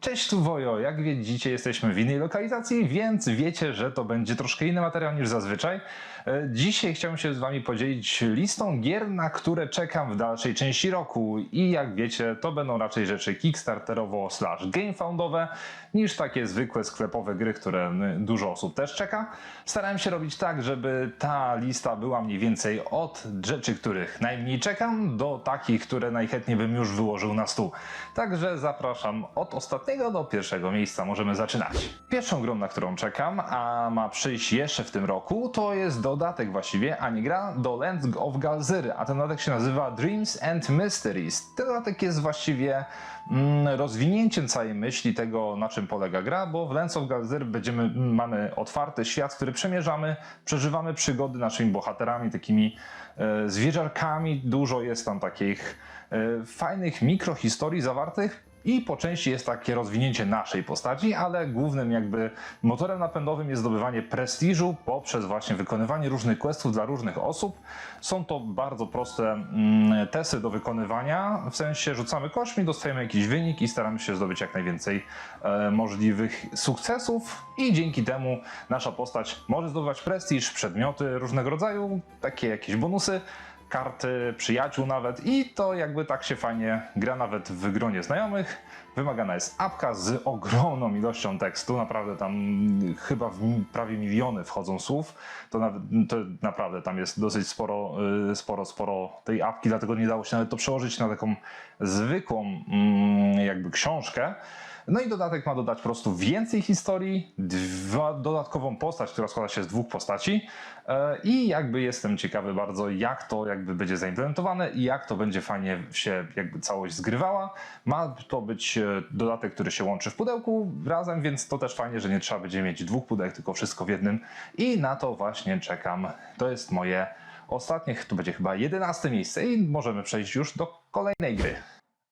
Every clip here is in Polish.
Cześć tu Wojo, jak widzicie jesteśmy w innej lokalizacji, więc wiecie, że to będzie troszkę inny materiał niż zazwyczaj. E, Dzisiaj chciałem się z wami podzielić listą gier, na które czekam w dalszej części roku i jak wiecie, to będą raczej rzeczy kickstarterowo slash gamefoundowe niż takie zwykłe sklepowe gry, które dużo osób też czeka. Starałem się robić tak, żeby ta lista była mniej więcej od rzeczy, których najmniej czekam, do takich, które najchętniej bym już wyłożył na stół. Także zapraszam od ostatniego do pierwszego miejsca. Możemy zaczynać. Pierwszą grą, na którą czekam, a ma przyjść jeszcze w tym roku, to jest dodatek właściwie, a nie gra, do Lands of Galzyry, a ten dodatek się nazywa Dreams and Mysteries. Ten dodatek jest właściwie mm, rozwinięciem całej myśli tego, na czym polega gra, bo w Lands of Galzyr będziemy, mm, mamy otwarty świat, który przemierzamy, przeżywamy przygody naszymi bohaterami, takimi e, zwierzarkami. Dużo jest tam takich e, fajnych mikrohistorii zawartych. I po części jest takie rozwinięcie naszej postaci, ale głównym jakby motorem napędowym jest zdobywanie prestiżu poprzez właśnie wykonywanie różnych questów dla różnych osób. Są to bardzo proste mm, testy do wykonywania, w sensie rzucamy kośćmi, dostajemy jakiś wynik i staramy się zdobyć jak najwięcej e, możliwych sukcesów i dzięki temu nasza postać może zdobywać prestiż, przedmioty różnego rodzaju, takie jakieś bonusy karty przyjaciół nawet i to jakby tak się fajnie gra nawet w gronie znajomych. Wymagana jest apka z ogromną ilością tekstu, naprawdę tam chyba w prawie miliony wchodzą słów, to, nawet, to naprawdę tam jest dosyć sporo, y, sporo, sporo tej apki, dlatego nie dało się nawet to przełożyć na taką zwykłą mm, jakby książkę. No i dodatek ma dodać po prostu więcej historii, dwa, dodatkową postać, która składa się z dwóch postaci e, i jakby jestem ciekawy bardzo jak to jakby będzie zaimplementowane i jak to będzie fajnie się jakby całość zgrywała. Ma to być e, dodatek, który się łączy w pudełku razem, więc to też fajnie, że nie trzeba będzie mieć dwóch pudełek, tylko wszystko w jednym i na to właśnie czekam. To jest moje ostatnie, to będzie chyba 11 miejsce i możemy przejść już do kolejnej gry.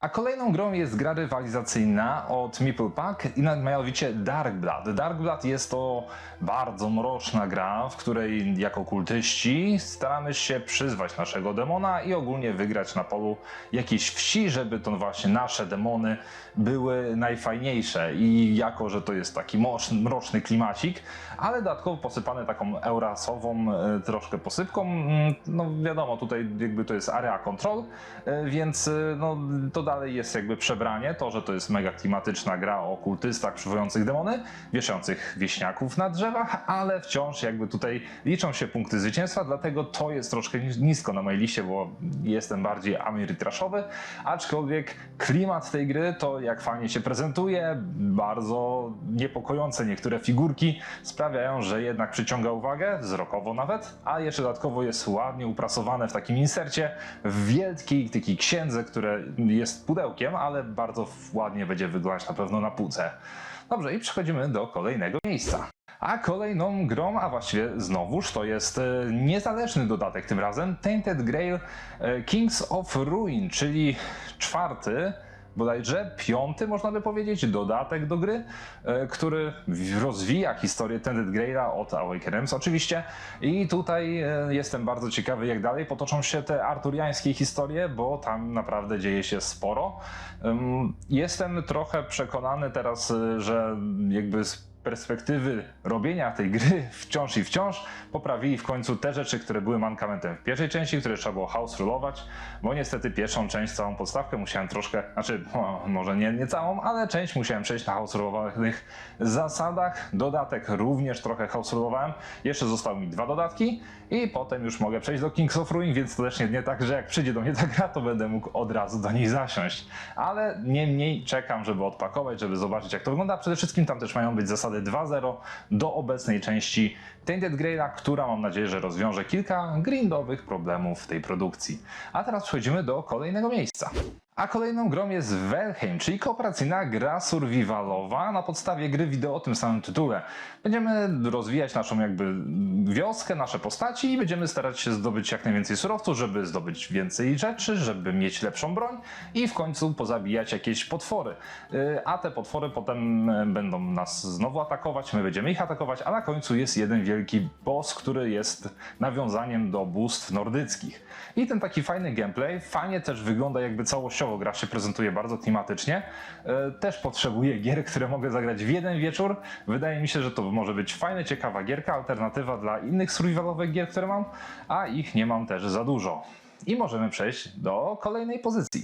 A kolejną grą jest gra rywalizacyjna od Meeple Pack i mianowicie Dark Blood. Dark Blood jest to bardzo mroczna gra, w której jako kultyści staramy się przyzwać naszego demona i ogólnie wygrać na polu jakiejś wsi, żeby to właśnie nasze demony były najfajniejsze. I jako, że to jest taki mroczny, klimacik, ale dodatkowo posypane taką eurasową e, troszkę posypką, mm, no wiadomo, tutaj jakby to jest area control, e, więc e, no, to dalej jest jakby przebranie, to, że to jest mega klimatyczna gra o kultystach przywołujących demony, wieszających wieśniaków na drzewach, ale wciąż jakby tutaj liczą się punkty zwycięstwa, dlatego to jest troszkę nis- nisko na mojej liście, bo jestem bardziej ameritraszowy, aczkolwiek klimat tej gry to jak fajnie się prezentuje, bardzo niepokojące niektóre figurki sprawiają, że jednak przyciąga uwagę, wzrokowo nawet, a jeszcze dodatkowo jest ładnie uprasowane w takim insercie w wielkiej takiej księdze, które jest pudełkiem, ale bardzo ładnie będzie wyglądać na pewno na półce. Dobrze, i przechodzimy do kolejnego miejsca. A kolejną grą, a właściwie znowuż, to jest e, niezależny dodatek tym razem, Tainted Grail e, Kings of Ruin, czyli czwarty, bodajże piąty, można by powiedzieć, dodatek do gry, e, który rozwija historię Tainted Graila od Awaken Realms oczywiście. I tutaj e, jestem bardzo ciekawy, jak dalej potoczą się te arturiańskie historie, bo tam naprawdę dzieje się sporo. Jestem trochę przekonany teraz, e, że jakby perspektywy robienia tej gry wciąż i wciąż poprawili w końcu te rzeczy, które były mankamentem w pierwszej części, które trzeba było house rulować, bo niestety pierwszą część, całą podstawkę musiałem troszkę, znaczy no, może nie, nie całą, ale część musiałem przejść na house rulowanych zasadach. Dodatek również trochę house rulowałem. Jeszcze zostały mi dwa dodatki i potem już mogę przejść do Kings of Ruin, więc to też nie, nie tak, że jak przyjdzie do mnie ta gra, to będę mógł od razu do niej zasiąść. Ale niemniej czekam, żeby odpakować, żeby zobaczyć jak to wygląda. Przede wszystkim tam też mają być zasady 2.0 do obecnej części Tainted Graila, która mam nadzieję, że rozwiąże kilka grindowych problemów w tej produkcji. A teraz przechodzimy do kolejnego miejsca. A kolejną grą jest Valheim, czyli kooperacyjna gra survivalowa na podstawie gry wideo o tym samym tytule. Będziemy rozwijać naszą jakby wioskę, nasze postaci i będziemy starać się zdobyć jak najwięcej surowców, żeby zdobyć więcej rzeczy, żeby mieć lepszą broń i w końcu pozabijać jakieś potwory. Yy, A te potwory potem e, będą nas znowu atakować, my będziemy ich atakować, a na końcu jest jeden wielki boss, który jest nawiązaniem do bóstw nordyckich. I ten taki fajny gameplay fajnie też wygląda jakby całościowo jakościowo gra się prezentuje bardzo klimatycznie. E, Też potrzebuję gier, które mogę zagrać w jeden wieczór. Wydaje mi się, że to może być fajna, ciekawa gierka, alternatywa dla innych survivalowych gier, które mam, a ich nie mam też za dużo. I możemy przejść do kolejnej pozycji.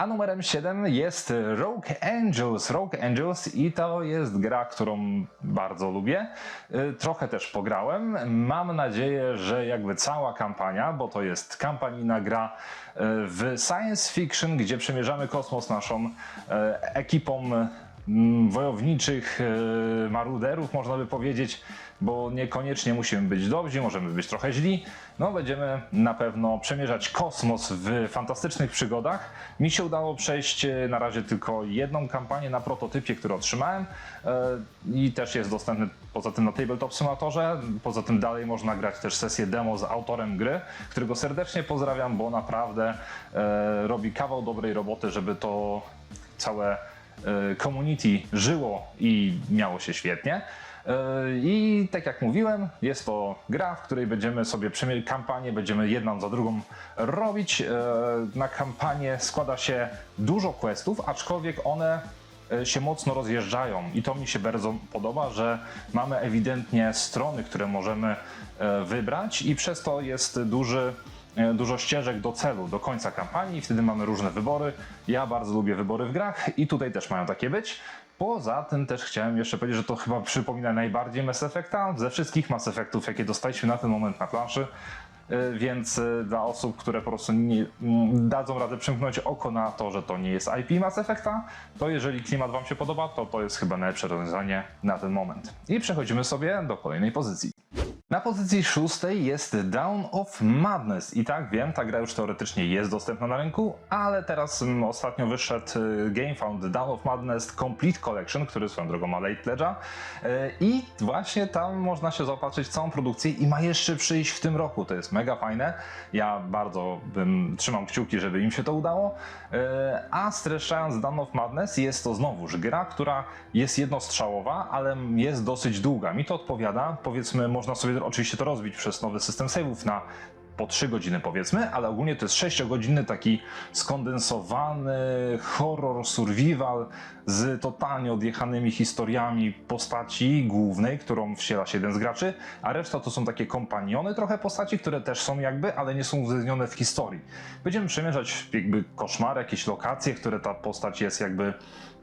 A numerem 7 jest Rogue Angels. Rogue Angels i to jest gra, którą bardzo lubię. Y, Trochę też pograłem. Mam nadzieję, że jakby cała kampania, bo to jest kampanijna gra y, w science fiction, gdzie przemierzamy kosmos naszą y, ekipą wojowniczych y, maruderów, można by powiedzieć, bo niekoniecznie musimy być dobrzy, możemy być trochę źli. No, będziemy na pewno przemierzać kosmos w fantastycznych przygodach. Mi się udało przejść e, na razie tylko jedną kampanię na prototypie, który otrzymałem e, i też jest dostępny poza tym na Tabletop Simulatorze. Poza tym dalej można grać też sesję demo z autorem gry, którego serdecznie pozdrawiam, bo naprawdę e, robi kawał dobrej roboty, żeby to całe e, community żyło i miało się świetnie. E, I tak jak mówiłem, jest to gra, w której będziemy sobie przemierzyć kampanię, będziemy jedną za drugą robić. E, Na kampanię składa się dużo questów, aczkolwiek one e, się mocno rozjeżdżają i to mi się bardzo podoba, że mamy ewidentnie strony, które możemy e, wybrać i przez to jest duży e, dużo ścieżek do celu, do końca kampanii wtedy mamy różne wybory. Ja bardzo lubię wybory w grach i tutaj też mają takie być. Poza tym też chciałem jeszcze powiedzieć, że to chyba przypomina najbardziej Mass Effecta ze wszystkich Mass Effectów, jakie dostaliśmy na ten moment na planszy. Y, Więc y, dla osób, które po prostu nie, mm, dadzą radę przymknąć oko na to, że to nie jest IP Mass Effecta, to jeżeli klimat Wam się podoba, to to jest chyba najlepsze rozwiązanie na ten moment. I przechodzimy sobie do kolejnej pozycji. Na pozycji szóstej jest Down of Madness. I tak wiem, ta gra już teoretycznie jest dostępna na rynku, ale teraz mm, ostatnio wyszedł y, GameFound Down of Madness Complete Collection, który swoją drogą ma Late Pledge'a. Y, I właśnie tam można się zaopatrzyć w całą produkcję i ma jeszcze przyjść w tym roku. To jest mega fajne. Ja bardzo bym trzymam kciuki, żeby im się to udało. Y, A streszczając Down of Madness, jest to znowuż gra, która jest jednostrzałowa, ale jest dosyć długa. Mi to odpowiada. Powiedzmy, można sobie oczywiście to rozbić przez nowy system save'ów na po 3 godziny powiedzmy, ale ogólnie to jest 6-godzinny taki skondensowany horror survival z totalnie odjechanymi historiami postaci głównej, którą wciela się jeden z graczy, a reszta to są takie kompaniony trochę postaci, które też są jakby, ale nie są uwzględnione w historii. Będziemy przemierzać jakby koszmar, jakieś lokacje, które ta postać jest jakby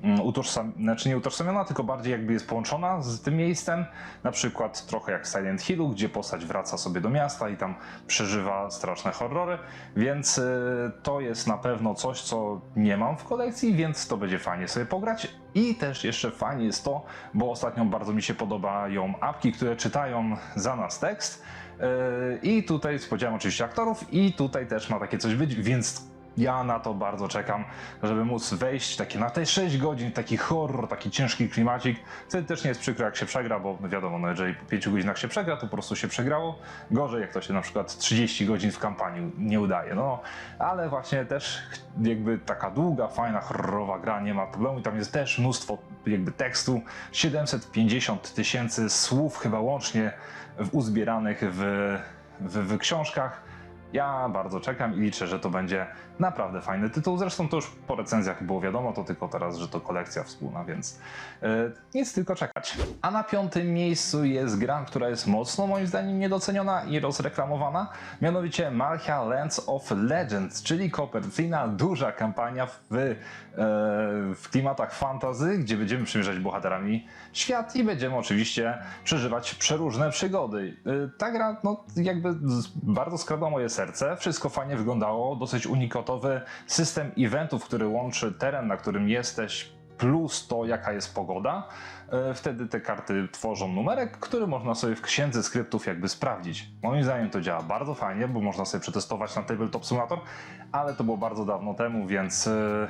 mm, utożsam, znaczy nie utożsamiona, tylko bardziej jakby jest połączona z tym miejscem. Na przykład trochę jak w Silent Hillu, gdzie postać wraca sobie do miasta i tam przeżywa straszne horrory, więc y, to jest na pewno coś, co nie mam w kolekcji, więc to będzie fajnie sobie pograć. I też jeszcze fajnie jest to, bo ostatnio bardzo mi się podobają apki, które czytają za nas tekst. Y, I tutaj spodziewam oczywiście aktorów, i tutaj też ma takie coś być, więc ja na to bardzo czekam, żeby móc wejść takie na te 6 godzin, taki horror, taki ciężki klimacik. Wtedy też nie jest przykro jak się przegra, bo wiadomo, no jeżeli po 5 godzinach się przegra, to po prostu się przegrało. Gorzej jak to się na przykład 30 godzin w kampanii nie udaje, no. Ale właśnie też jakby taka długa, fajna, horrorowa gra, nie ma problemu i tam jest też mnóstwo jakby tekstu. 750 tysięcy słów chyba łącznie uzbieranych w, w, w książkach. Ja bardzo czekam i liczę, że to będzie naprawdę fajny tytuł. Zresztą to już po recenzjach było wiadomo, to tylko teraz, że to kolekcja wspólna, więc yy, nic tylko czekać. A na piątym miejscu jest gra, która jest mocno moim zdaniem niedoceniona i rozreklamowana, mianowicie Malcha Lands of Legends, czyli kooperacyjna, duża kampania w, yy, w klimatach fantasy, gdzie będziemy przemierzać bohaterami świat i będziemy oczywiście przeżywać przeróżne przygody. Yy, ta gra no, jakby bardzo skradła moje serce, wszystko fajnie wyglądało, dosyć unikatowy system eventów, który łączy teren, na którym jesteś, plus to, jaka jest pogoda. E, Wtedy te karty tworzą numerek, który można sobie w księdze skryptów jakby sprawdzić. Moim zdaniem to działa bardzo fajnie, bo można sobie przetestować na Tabletop Simulator, ale to było bardzo dawno temu, więc e,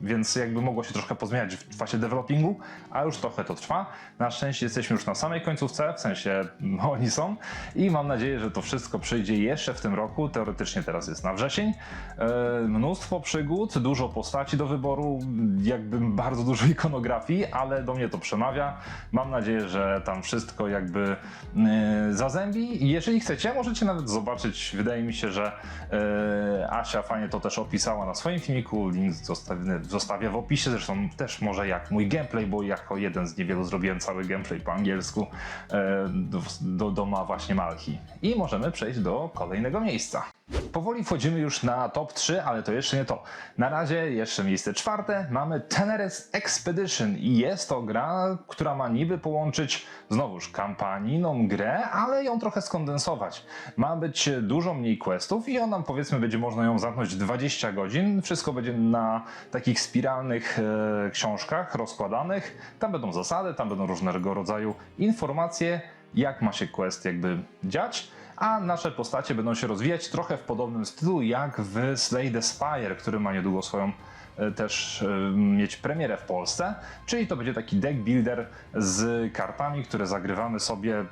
więc jakby mogło się troszkę pozmieniać w fazie developingu, a już trochę to trwa. Na szczęście jesteśmy już na samej końcówce, w sensie oni są i mam nadzieję, że to wszystko przyjdzie jeszcze w tym roku. Teoretycznie teraz jest na wrzesień. E, mnóstwo przygód, dużo postaci do wyboru, jakby bardzo dużo ikonografii, ale do mnie to przemawia. Mam nadzieję, że tam wszystko jakby e, zazębi. Jeżeli chcecie, możecie nawet zobaczyć. Wydaje mi się, że e, Asia fajnie to też opisała na swoim filmiku. Link zostawię, zostawię w opisie. Zresztą też może jak mój gameplay, bo jako jeden z niewielu zrobiłem cały gameplay po angielsku e, do, do doma właśnie Malchi. I możemy przejść do kolejnego miejsca. Powoli wchodzimy już na top 3, ale to jeszcze nie to. Na razie jeszcze miejsce czwarte mamy Teneres Expedition i jest to gra, która ma niby połączyć znowuż kampanijną grę, ale ją trochę skondensować. Ma być dużo mniej questów i ona powiedzmy będzie można ją zamknąć 20 godzin. Wszystko będzie na takich spiralnych e, książkach rozkładanych. Tam będą zasady, tam będą różnego rodzaju informacje, jak ma się quest jakby dziać a nasze postacie będą się rozwijać trochę w podobnym stylu jak w Slay the Spire, który ma niedługo swoją e, też e, mieć premierę w Polsce, czyli to będzie taki deck builder z kartami, które zagrywamy sobie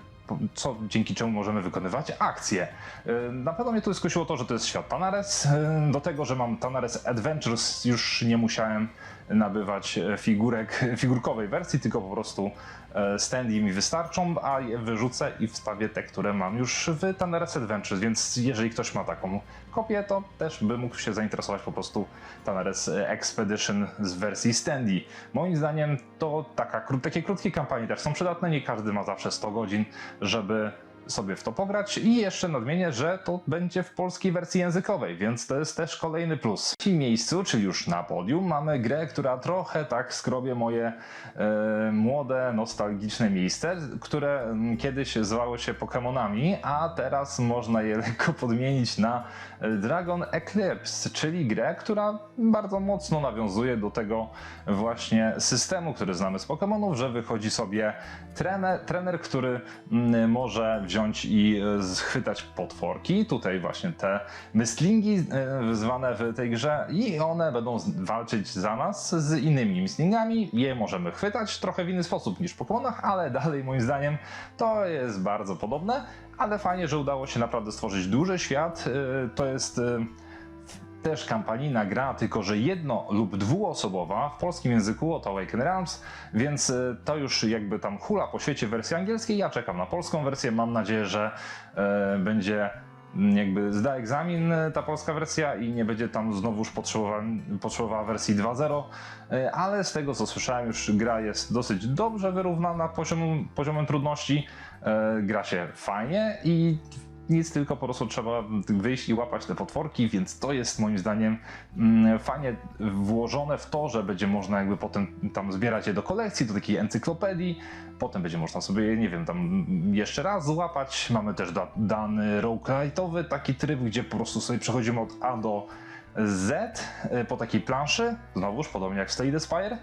co, dzięki czemu możemy wykonywać akcje. E, Na pewno mnie tu skusiło to, że to jest świat Tanares. Do tego, że mam Tanares Adventures, już nie musiałem nabywać e, figurek, figurkowej wersji, tylko po prostu e, standy mi wystarczą, a je wyrzucę i wstawię te, które mam już w Tanares Adventures, więc jeżeli ktoś ma taką kopię, to też by mógł się zainteresować po prostu Tanares Expedition z wersji standy. Moim zdaniem to taka, takie krótkie kampanie też są przydatne, nie każdy ma zawsze 100 godzin, żeby sobie w to pograć i jeszcze nadmienię, że to będzie w polskiej wersji językowej, więc to jest też kolejny plus. W tym miejscu, czyli już na podium, mamy grę, która trochę tak skrobie moje e, młode, nostalgiczne miejsce, które mm, kiedyś zwały się Pokémonami, a teraz można je lekko podmienić na e, Dragon Eclipse, czyli grę, która bardzo mocno nawiązuje do tego właśnie systemu, który znamy z Pokémonów, że wychodzi sobie trener, trener który mm, może wziąć i e, schwytać potworki. Tutaj właśnie te myslingi e, zwane w tej grze i one będą walczyć za nas z innymi myslingami. Je możemy chwytać trochę w inny sposób niż w Pokémonach, ale dalej moim zdaniem to jest bardzo podobne. Ale fajnie, że udało się naprawdę stworzyć duży świat. E, To jest też kampanijna gra, tylko że jedno lub dwuosobowa w polskim języku od Awaken Realms, więc y, to już jakby tam hula po świecie w wersji angielskiej. Ja czekam na polską wersję, mam nadzieję, że e, będzie mm, jakby zda egzamin e, ta polska wersja i nie będzie tam znowuż potrzebowa, potrzebowała wersji 2.0, e, ale z tego co słyszałem już gra jest dosyć dobrze wyrównana poziomem, poziomem trudności, gra się fajnie i nic, tylko po prostu trzeba wyjść i łapać te potworki, więc to jest moim zdaniem mm, fajnie włożone w to, że będzie można jakby potem tam zbierać je do kolekcji, do takiej encyklopedii, potem będzie można sobie, nie wiem, tam jeszcze raz złapać. Mamy też da, dany roguelite'owy taki tryb, gdzie po prostu sobie przechodzimy od A do Z y, po takiej planszy, znowuż podobnie jak w Slay the Spire.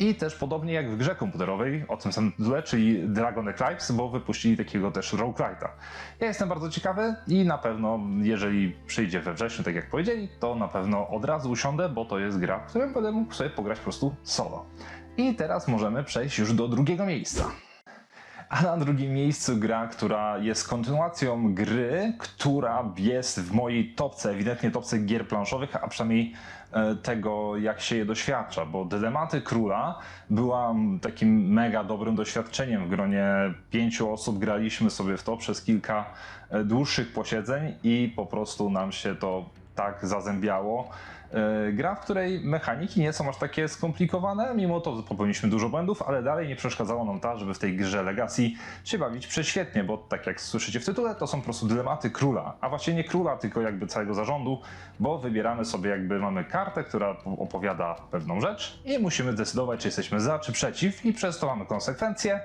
I też podobnie jak w grze komputerowej o tym samym tytule, czyli Dragon Eclipse, bo wypuścili takiego też roguelite'a. Ja jestem bardzo ciekawy i na pewno, jeżeli przyjdzie we wrześniu, tak jak powiedzieli, to na pewno od razu usiądę, bo to jest gra, w której będę mógł sobie pograć po prostu solo. I teraz możemy przejść już do drugiego miejsca. A na drugim miejscu gra, która jest kontynuacją gry, która jest w mojej topce, ewidentnie topce gier planszowych, a przynajmniej e, tego, jak się je doświadcza, bo Dylematy Króla była takim mega dobrym doświadczeniem. W gronie pięciu osób graliśmy sobie w to przez kilka e, dłuższych posiedzeń i po prostu nam się to tak zazębiało. E, Gra, w której mechaniki nie są aż takie skomplikowane, mimo to popełniliśmy dużo błędów, ale dalej nie przeszkadzało nam to, żeby w tej grze Legacy się bawić prześwietnie, bo tak jak słyszycie w tytule, to są po prostu dylematy króla, a właściwie nie króla, tylko jakby całego zarządu, bo wybieramy sobie jakby mamy kartę, która opowiada pewną rzecz i musimy zdecydować, czy jesteśmy za, czy przeciw i przez to mamy konsekwencje.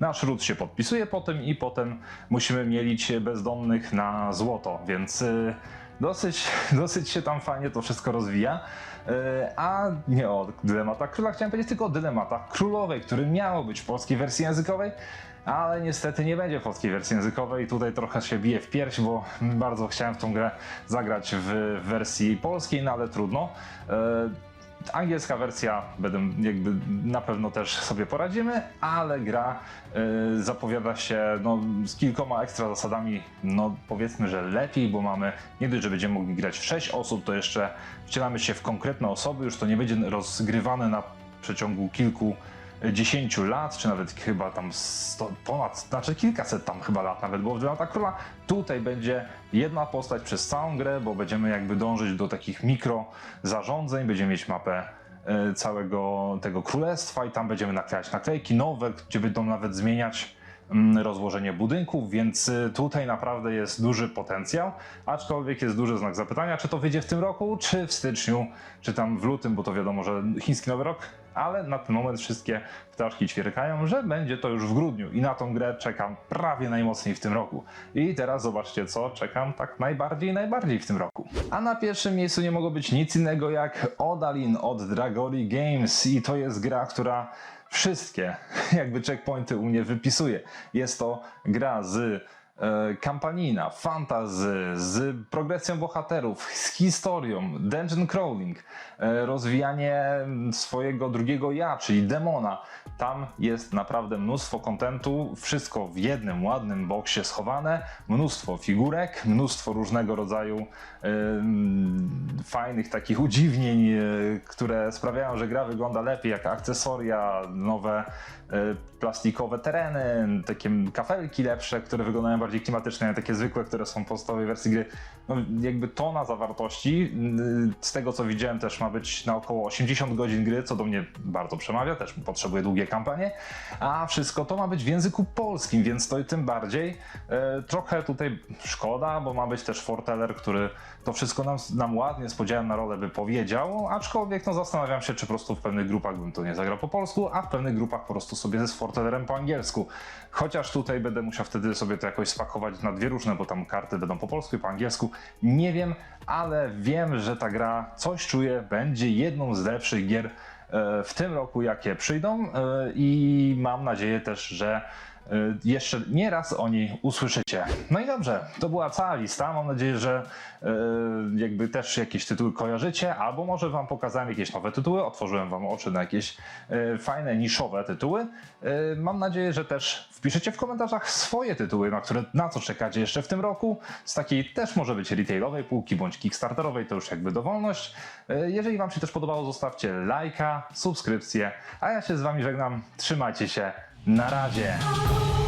Nasz ród się podpisuje po tym i potem musimy mielić bezdomnych na złoto, więc... y, dosyć, dosyć się tam fajnie to wszystko rozwija. E, A nie o dylematach króla chciałem powiedzieć, tylko o dylematach królowej, który miało być w polskiej wersji językowej, ale niestety nie będzie polskiej wersji językowej. Tutaj trochę się bije w pierś, bo bardzo chciałem w tą grę zagrać w wersji polskiej, no ale trudno. Angielska wersja, będę jakby na pewno też sobie poradzimy, ale gra y, zapowiada się no, z kilkoma ekstra zasadami, no powiedzmy, że lepiej, bo mamy nie dość, że będziemy mogli grać w 6 osób, to jeszcze wcielamy się w konkretne osoby, już to nie będzie rozgrywane na przeciągu kilku dziesięciu lat, czy nawet chyba tam ponad, znaczy kilkaset tam chyba lat nawet było w Dylata Króla. Tutaj będzie jedna postać przez całą grę, bo będziemy jakby dążyć do takich mikro zarządzeń, będziemy mieć mapę e, całego tego królestwa i tam będziemy naklejać naklejki nowe, gdzie będą nawet zmieniać mm, rozłożenie budynków, więc y, tutaj naprawdę jest duży potencjał, aczkolwiek jest duży znak zapytania, czy to wyjdzie w tym roku, czy w styczniu, czy tam w lutym, bo to wiadomo, że chiński nowy rok, ale na ten moment wszystkie ptaszki ćwierkają, że będzie to już w grudniu i na tą grę czekam prawie najmocniej w tym roku. I teraz zobaczcie, co czekam tak najbardziej, najbardziej w tym roku. A na pierwszym miejscu nie mogło być nic innego jak Odalin od Dragori Games i to jest gra, która wszystkie jakby checkpointy u mnie wypisuje. Jest to gra z e, kampanina, fantazy, z progresją bohaterów, z historią, dungeon crawling, e, rozwijanie swojego drugiego ja, czyli demona. Tam jest naprawdę mnóstwo kontentu, wszystko w jednym ładnym boksie schowane, mnóstwo figurek, mnóstwo różnego rodzaju em, fajnych takich udziwnień, e, które sprawiają, że gra wygląda lepiej, jak akcesoria, nowe e, plastikowe tereny, takie kafelki lepsze, które wyglądają bardziej klimatycznie, a takie zwykłe, które są w podstawowej wersji gry. No, jakby tona zawartości, y, z tego co widziałem też ma być na około 80 godzin gry, co do mnie bardzo przemawia, też potrzebuję długie kampanie, a wszystko to ma być w języku polskim, więc to tym bardziej e, trochę tutaj szkoda, bo ma być też foreteller, który to wszystko nam, nam ładnie z podziałem na rolę by powiedział, aczkolwiek no zastanawiam się, czy po prostu w pewnych grupach bym to nie zagrał po polsku, a w pewnych grupach po prostu sobie z foretellerem po angielsku. Chociaż tutaj będę musiał wtedy sobie to jakoś spakować na dwie różne, bo tam karty będą po polsku i po angielsku. Nie wiem, ale wiem, że ta gra coś czuję, będzie jedną z lepszych gier e, w tym roku, jakie przyjdą e, i mam nadzieję też, że jeszcze nie raz o niej usłyszycie. No i dobrze, to była cała lista. Mam nadzieję, że e, jakby też jakieś tytuły kojarzycie, albo może wam pokazałem jakieś nowe tytuły, otworzyłem wam oczy na jakieś e, fajne, niszowe tytuły. E, Mam nadzieję, że też wpiszecie w komentarzach swoje tytuły, na które na co czekacie jeszcze w tym roku. Z takiej też może być retailowej półki bądź kickstarterowej, to już jakby dowolność. E, Jeżeli wam się też podobało, zostawcie lajka, subskrypcję, a ja się z wami żegnam. Trzymajcie się. Na razie.